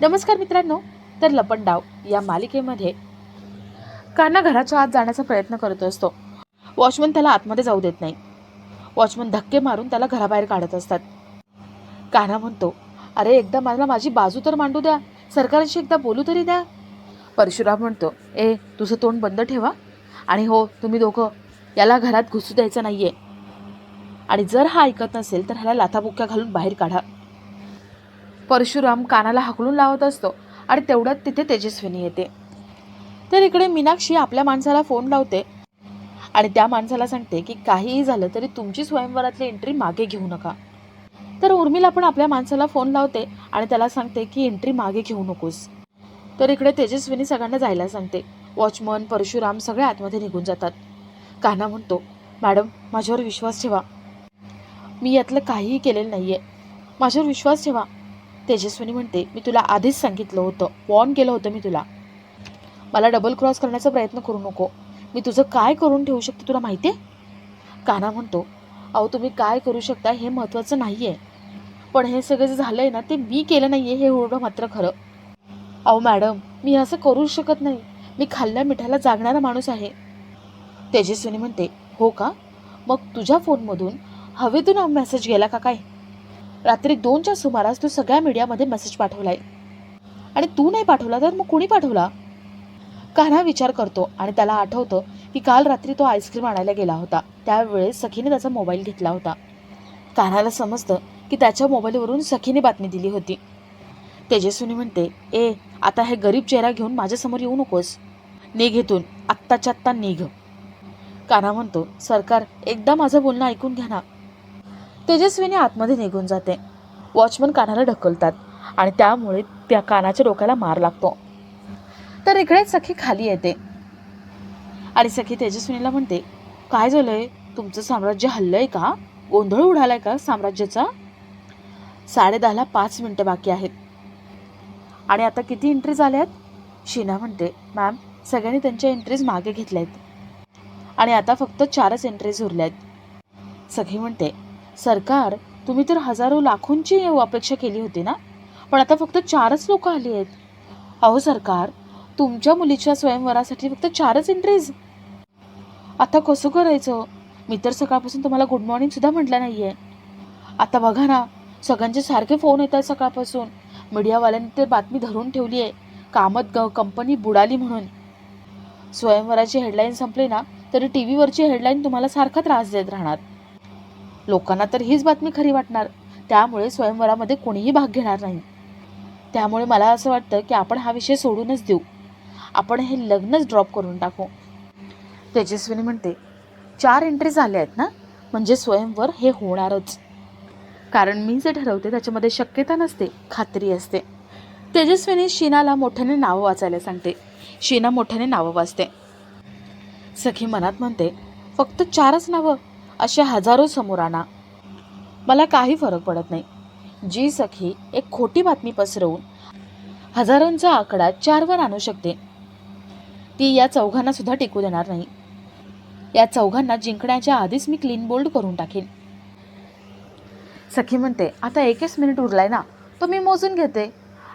नमस्कार मित्रांनो तर लपंडाव या मालिकेमध्ये कान्हा घराच्या आत जाण्याचा प्रयत्न करत असतो. वॉचमन त्याला आतमध्ये जाऊ देत नाही. वॉचमन धक्के मारून त्याला घराबाहेर काढत असतात. कान्हा म्हणतो अरे एकदा मला माझी बाजू तर मांडू द्या. सरकारशी एकदा बोलू तरी द्या. परशुराम म्हणतो ए तुझं तोंड बंद ठेवा. आणि हो तुम्ही दोघं याला घरात घुसू द्यायचं नाही आहे आणि जर हा ऐकत नसेल तर ह्याला लाथाबुक्क्या घालून बाहेर काढा. परशुराम कानाला हाकलून लावत असतो आणि तेवढ्यात तिथे तेजस्विनी येते. तर इकडे मीनाक्षी आपल्या माणसाला फोन लावते आणि त्या माणसाला सांगते की काहीही झालं तरी तुमची स्वयंवरातली एंट्री मागे घेऊ नका. तर उर्मिला पण आपल्या माणसाला फोन लावते आणि त्याला सांगते की एंट्री मागे घेऊ नकोस. तर इकडे तेजस्विनी सगळ्यांना जायला सांगते. वॉचमन परशुराम सगळे आतमध्ये निघून जातात. कान्हा म्हणतो मॅडम माझ्यावर विश्वास ठेवा. मी यातलं काहीही केलेलं नाही आहे माझ्यावर विश्वास ठेवा. तेजस्विनी म्हणते मी तुला आधीच सांगितलं होतं. वॉर्न केलं होतं मी तुला. मला डबल क्रॉस करण्याचा प्रयत्न करू नको. मी तुझं काय करून ठेवू शकते तुला माहिती आहे काना म्हणतो अहो तुम्ही काय करू शकता हे महत्त्वाचं नाही आहे पण हे सगळं जे झालं आहे ना ते मी केलं नाही आहे हे ओरडं मात्र खरं. अहो मॅडम मी असं करू शकत नाही. मी खाल्ल्या मिठाला जागणारा माणूस आहे. तेजस्विनी म्हणते हो का? मग तुझ्या फोनमधून हवेतून मेसेज गेला का काय? रात्री दोनच्या सुमारास तू सगळ्या मीडियामध्ये मेसेज पाठवलाय. आणि तू नाही पाठवला तर मग कुणी पाठवला? कान्हा विचार करतो आणि त्याला आठवतं की काल रात्री तो आईस्क्रीम आणायला गेला होता. त्यावेळेस सखीने त्याचा मोबाईल घेतला होता. कान्हाला समजतं की त्याच्या मोबाईलवरून सखीने बातमी दिली होती. तेजस्विनी म्हणते ए आता हे गरीब चेहरा घेऊन माझ्यासमोर येऊ नकोस. निघ इथून. आत्ताच्या आत्ता निघ. कान्हा म्हणतो सरकार एकदा माझं बोलणं ऐकून घ्या ना. तेजस्विनी आतमध्ये निघून जाते. वॉचमन कानाला ढकलतात आणि त्यामुळे त्या कानाच्या डोक्याला मार लागतो. तर इकडेच सखी खाली येते. आणि सखी तेजस्विनीला म्हणते काय झालंय? तुमचं साम्राज्य हल्लंय का? गोंधळ उडालाय का साम्राज्याचा? साडेदहाला पाच मिनटं बाकी आहेत. आणि आता किती एंट्रीज आल्या आहेत शीना म्हणते मॅम सगळ्यांनी त्यांच्या एंट्रीज मागे घेतल्या आहेत आणि आता फक्त चारच एंट्रीज उरल्या आहेत सखी म्हणते सरकार तुम्ही तर हजारो लाखोंची अपेक्षा केली होती ना? पण आता फक्त चारच लोक आली आहेत. अहो सरकार तुमच्या मुलीच्या स्वयंवरासाठी फक्त चारच एंट्रीज आता कसं करायचं? मी तर सकाळपासून तुम्हाला गुड मॉर्निंग सुद्धा म्हटलं नाही आहे आता बघा ना सगळ्यांचे सारखे फोन येत आहेत सकाळपासून. मीडियावाल्यांनी तर बातमी धरून ठेवली आहे कामत ग कंपनी बुडाली म्हणून. स्वयंवराची हेडलाईन संपली ना तरी टी व्हीवरची हेडलाईन तुम्हाला सारखा त्रास देत राहणार. लोकांना तर हीच बातमी खरी वाटणार. त्यामुळे स्वयंवरामध्ये कोणीही भाग घेणार नाही. त्यामुळे मला असं वाटतं की आपण हा विषय सोडूनच देऊ. आपण हे लग्नच ड्रॉप करून टाकू. तेजस्विनी म्हणते चार एंट्री झाल्या आहेत ना? म्हणजे स्वयंवर हे होणारच. कारण मी जे ठरवते त्याच्यामध्ये शक्यता नसते खात्री असते. तेजस्विनी शीनाला मोठ्याने नावं वाचायला सांगते. शीना मोठ्याने नावं वाचते. सखी मनात म्हणते फक्त चारच नावं. अशा हजारो समोर आणा मला काही फरक पडत नाही. जी सखी एक खोटी बातमी पसरवून हजारोंचा आकडा चारवर आणू शकते. ती या चौघांना सुद्धा टिकू देणार नाही. या चौघांना जिंकण्याच्या आधीच मी क्लीन बोल्ड करून टाकेन. सखी म्हणते आता एकच मिनिट उरलाय ना तो मी मोजून घेते.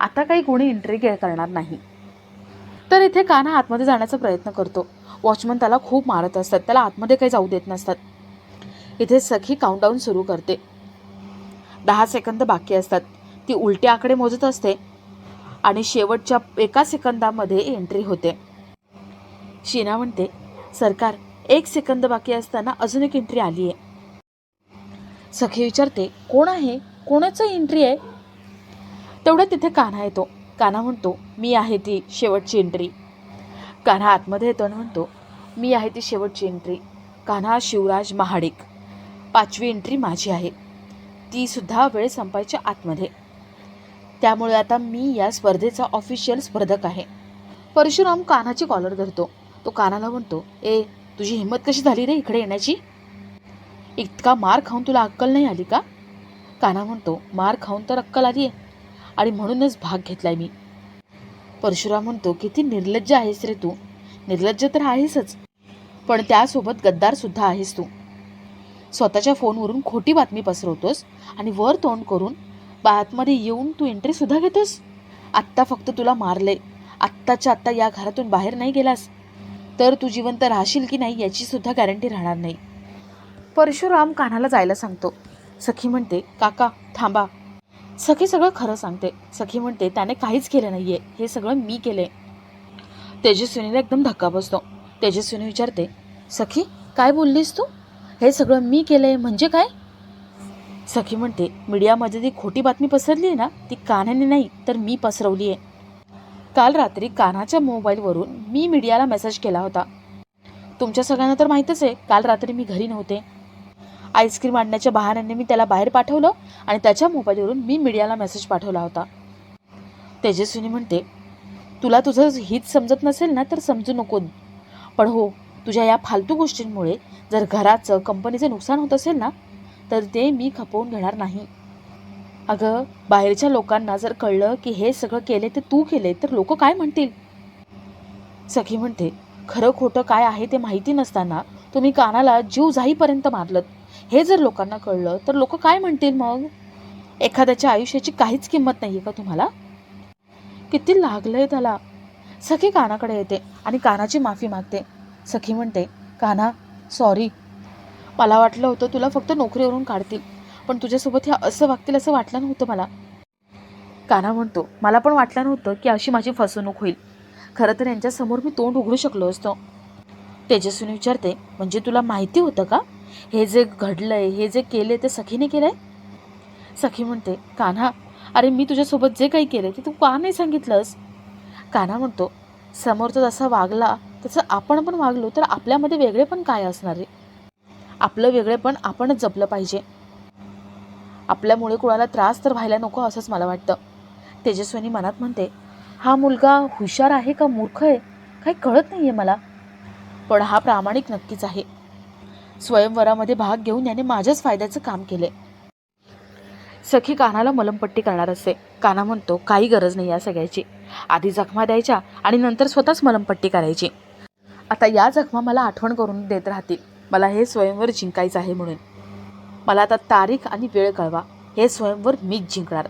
आता काही कोणी एंट्री करणार नाही. तर इथे कान्हा आतमध्ये जाण्याचा प्रयत्न करतो. वॉचमन त्याला खूप मारत असतात. त्याला आतमध्ये काही जाऊ देत नसतात. इथे सखी काउंटडाऊन सुरू करते. दहा सेकंद बाकी असतात. ती उलटे आकडे मोजत असते आणि शेवटच्या एका सेकंदामध्ये एंट्री होते. शीना म्हणते सरकार एक सेकंद बाकी असताना अजून एक एंट्री आली आहे सखी विचारते कोण आहे? कोणाचं एंट्री आहे? तेवढ्या तिथे कान्हा येतो. कान्हा म्हणतो मी आहे ती शेवटची एंट्री कान्हा आतमध्ये येतो आणि म्हणतो मी आहे ती शेवटची एंट्री कान्हा शिवराज महाडिक. पाचवी एंट्री माझी आहे. ती सुद्धा वेळ संपायच्या आतमध्ये. त्यामुळे आता मी या स्पर्धेचा ऑफिशियल स्पर्धक आहे. परशुराम कान्हाची कॉलर धरतो. तो कानाला म्हणतो ए तुझी हिंमत कशी झाली रे इकडे येण्याची? इतका मार खाऊन तुला अक्कल नाही आली का? काना म्हणतो मार खाऊन तर अक्कल आली आहे. आणि म्हणूनच भाग घेतलाय मी. परशुराम म्हणतो किती निर्लज्ज आहेस रे तू. निर्लज्ज तर आहेसच. पण त्यासोबत गद्दारसुद्धा आहेस तू. स्वतःच्या फोनवरून खोटी बातमी पसरवतोस आणि वर तोंड करून बातमध्ये येऊन तू एंट्रीसुद्धा घेतोस? आत्ता फक्त तुला मारले आत्ताच्या आत्ता या घरातून बाहेर नाही गेलास. तर तू जिवंत राहशील की नाही याचीसुद्धा गॅरंटी राहणार नाही. परशुराम कान्हाला जायला सांगतो. सखी म्हणते काका थांबा. सखी सगळं खरं सांगते. सखी म्हणते त्याने काहीच केलं नाही आहे हे सगळं मी केले तेजस्विनीला एकदम धक्का बसतो. तेजस्विनी विचारते सखी काय बोललीस तू? हे सगळं मी केलं आहे म्हणजे काय? सखी म्हणते मीडियामध्ये जी खोटी बातमी पसरली आहे ना ती कान्हाने नाही तर मी पसरवली आहे काल रात्री कान्हाच्या मोबाईलवरून मी मीडियाला मेसेज केला होता. तुमच्या सगळ्यांना तर माहीतच आहे काल रात्री मी घरी नव्हते. आईस्क्रीम आणण्याच्या बहाण्याने मी त्याला बाहेर पाठवलं आणि त्याच्या मोबाईलवरून मी मीडियाला मेसेज पाठवला होता. तेजस्विनी म्हणते तुला तुझं हित समजत नसेल ना तर समजू नको पण हो तुझ्या या फालतू गोष्टींमुळे जर घराचं कंपनीचं नुकसान होत असेल ना तर ते मी खपवून घेणार नाही. अगं बाहेरच्या लोकांना जर कळलं की हे सगळं केले ते तू केले तर लोक काय म्हणतील? सखी म्हणते खरं खोटं काय आहे ते माहिती नसताना तुम्ही कानाला जीव जाईपर्यंत मारलं हे जर लोकांना कळलं तर लोक काय म्हणतील मग? एखाद्याच्या आयुष्याची काहीच किंमत नाही आहे का तुम्हाला? किती लागलंय त्याला. सखी कानाकडे येते आणि कानाची माफी मागते. सखी म्हणते कान्हा सॉरी मला वाटलं होतं तुला फक्त नोकरीवरून काढतील पण तुझ्यासोबत ह्या असं वागतील असं वाटलं नव्हतं मला. काना म्हणतो मला पण वाटलं नव्हतं की अशी माझी फसवणूक होईल. खरं तर यांच्यासमोर मी तोंड उघडू शकलो असतो. तेजस्विनी विचारते म्हणजे तुला माहिती होतं का? हे जे घडलंय हे जे केले ते सखीने केलंय? सखी म्हणते कान्हा अरे मी तुझ्यासोबत जे काही केलं ते तू का नाही सांगितलंस? कान्हा म्हणतो समोरचा जसा वागला तसं आपण पण वागलो तर आपल्यामध्ये वेगळे पण काय असणार आहे? आपलं वेगळेपण आपणच जपलं पाहिजे. आपल्यामुळे कुणाला त्रास तर व्हायला नको असंच मला वाटतं. तेजस्विनी मनात म्हणते हा मुलगा हुशार आहे का मूर्ख आहे? काही कळत नाही आहे मला. पण हा प्रामाणिक नक्कीच आहे. स्वयंवरामध्ये भाग घेऊन याने माझ्याच फायद्याचं काम केले सखी कानाला मलमपट्टी करणार असते काना म्हणतो काही गरज नाही या सगळ्याची. आधी जखमा द्यायच्या आणि नंतर स्वतःच मलमपट्टी करायची. आता या जखमा मला आठवण करून देत राहतील. मला हे स्वयंवर जिंकायचं आहे म्हणून. मला आता तारीख आणि वेळ कळवा. हे स्वयंवर मीच जिंकणार.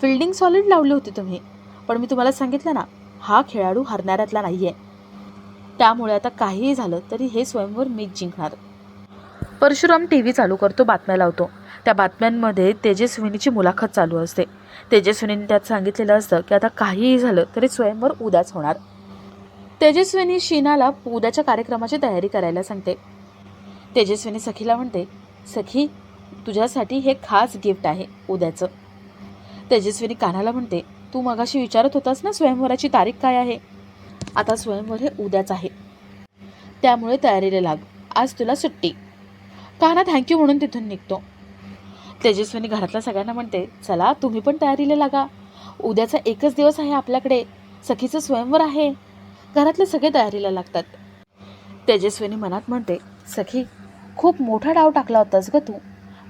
फिल्डिंग सॉलिड लावली होती तुम्ही. पण मी तुम्हाला सांगितलं ना हा खेळाडू हरणाऱ्यातला नाही आहे त्यामुळे आता काहीही झालं तरी हे स्वयंवर मीच जिंकणार. परशुराम टी व्ही चालू करतो बातम्या लावतो. त्या बातम्यांमध्ये तेजस्विनीची मुलाखत चालू असते. तेजस्विनीने त्यात सांगितलेलं असतं की आता काहीही झालं तरी स्वयंवर उद्याच होणार. तेजस्विनी शीनाला उद्याच्या कार्यक्रमाची तयारी करायला सांगते. तेजस्विनी सखीला म्हणते सखी तुझ्यासाठी हे खास गिफ्ट आहे उद्याचं. तेजस्विनी कानाला म्हणते तू मगाशी विचारत होतास ना स्वयंवराची तारीख काय आहे? आता स्वयंवर हे उद्याच आहे. त्यामुळे तयारीला लाग. आज तुला सुट्टी. काना थँक्यू म्हणून तिथून निघतो. तेजस्विनी घरातल्या सगळ्यांना म्हणते चला तुम्ही पण तयारीला लागा. उद्याचा एकच दिवस आहे आपल्याकडे. सखीचं स्वयंवर आहे. घरातले सगळे तयारीला लागतात. तेजस्विनी मनात म्हणते सखी खूप मोठा डाव टाकला होतास ग तू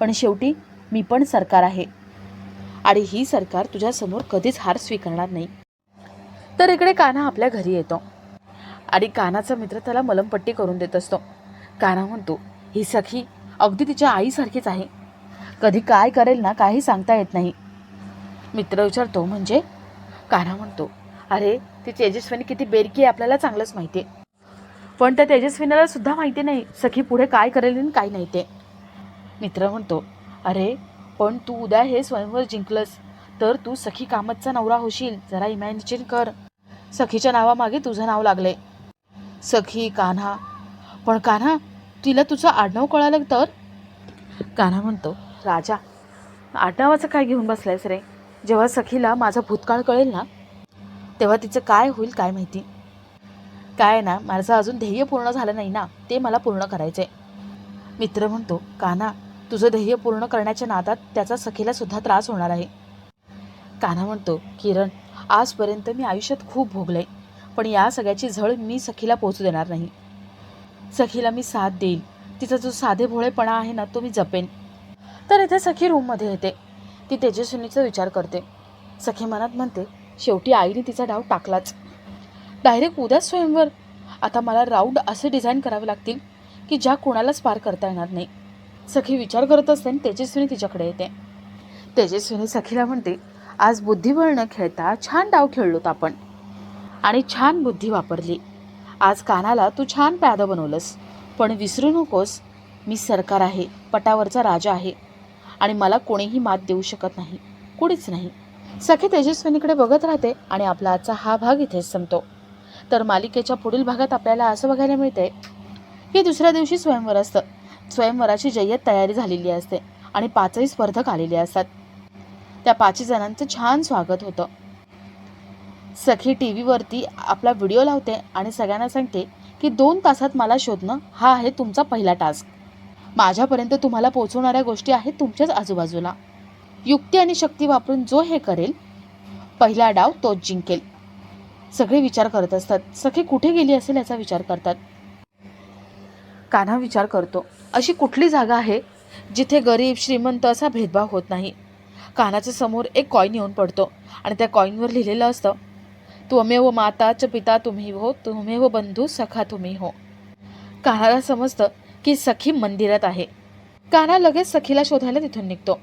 पण शेवटी मी पण सरकार आहे. आणि ही सरकार तुझ्यासमोर कधीच हार स्वीकारणार नाही. तर इकडे कान्हा आपल्या घरी येतो. आणि कान्हाचा मित्र त्याला मलमपट्टी करून देत असतो. कान्हा म्हणतो ही सखी अगदी तिच्या आईसारखीच आहे. कधी काय करेल ना काही सांगता येत नाही. मित्र विचारतो म्हणजे? कान्हा म्हणतो अरे ती तेजस्विनी किती बेरकी आहे आपल्याला चांगलंच माहिती आहे पण त्या तेजस्विनीला सुद्धा माहिती नाही सखी पुढे काय करेल आणि काय नाही ते. मित्र म्हणतो अरे पण तू उद्या हे स्वयंवर जिंकलंस तर तू सखी कामतचा नवरा होशील जरा इमॅजिन कर. सखीच्या नावामागे तुझं नाव लागले सखी कान्हा. पण कान्हा तिला तुझं आडनाव कळालं तर? कान्हा म्हणतो राजा आडनावाचं काय घेऊन बसलायस रे? जेव्हा सखीला माझा भूतकाळ कळेल ना तेव्हा तिचं काय होईल काय माहिती? काय ना माझं अजून ध्येय पूर्ण झालं नाही ना ते मला पूर्ण करायचं आहे मित्र म्हणतो काना तुझं ध्येय पूर्ण करण्याच्या नादात त्याचा सखीला सुद्धा त्रास होणार आहे. कान्हा म्हणतो किरण आजपर्यंत मी आयुष्यात खूप भोगलंय पण या सगळ्याची झळ मी सखीला पोचू देणार नाही. सखीला मी साथ देईल तिचा जो साधे भोळेपणा आहे ना तो मी जपेन. तर इथे सखी रूममध्ये येते. ती तेजस्विनीचा विचार करते. सखी मनात म्हणते शेवटी आईने तिचा डाव टाकलाच. डायरेक्ट उद्याच स्वयंवर. आता मला राऊंड असे डिझाईन करावे लागतील की ज्या कोणालाच पार करता येणार नाही. सखी विचार करत असते आणि तेजस्विनी तिच्याकडे येते. तेजस्विनी सखीला म्हणते आज बुद्धिबळ न खेळता छान डाव खेळलोत आपण. आणि छान बुद्धी वापरली. आज कानाला तू छान प्यादं बनवलंस. पण विसरू नकोस मी सरकार आहे पटावरचा राजा आहे. आणि मला कोणीही मात देऊ शकत नाही. कुणीच नाही. सखी तेजस्विनीकडे बघत राहते आणि आपला आजचा हा भाग इथेच संपतो. तर मालिकेच्या पुढील भागात आपल्याला असं बघायला मिळते की दुसऱ्या दिवशी स्वयंवर असतं. स्वयंवराची जय्यत तयारी झालेली असते आणि पाचही स्पर्धक आलेले असतात. त्या पाचही जणांचं छान स्वागत होतं. सखी टी व्हीवरती आपला व्हिडिओ लावते आणि सगळ्यांना सांगते की दोन तासात मला शोधणं हा आहे तुमचा पहिला टास्क. माझ्यापर्यंत तुम्हाला पोहोचवणाऱ्या गोष्टी आहेत तुमच्याच आजूबाजूला. युक्ती आणि शक्ती वापरून जो हे करेल पहिला डाव तोच जिंकेल. सगळे विचार करत असतात. सखी कुठे गेली असेल याचा विचार करतात. कान्हा विचार करतो अशी कुठली जागा आहे जिथे गरीब श्रीमंत असा भेदभाव होत नाही? कानाच्या समोर एक कॉईन येऊन पडतो आणि त्या कॉईनवर लिहिलेलं असतं त्वमेव माता च पिता तुम्ही हो त्वमेव बंधू सखा तुम्ही हो. कानाला समजतं की सखी मंदिरात आहे. काना लगेच सखीला शोधायला तिथून निघतो.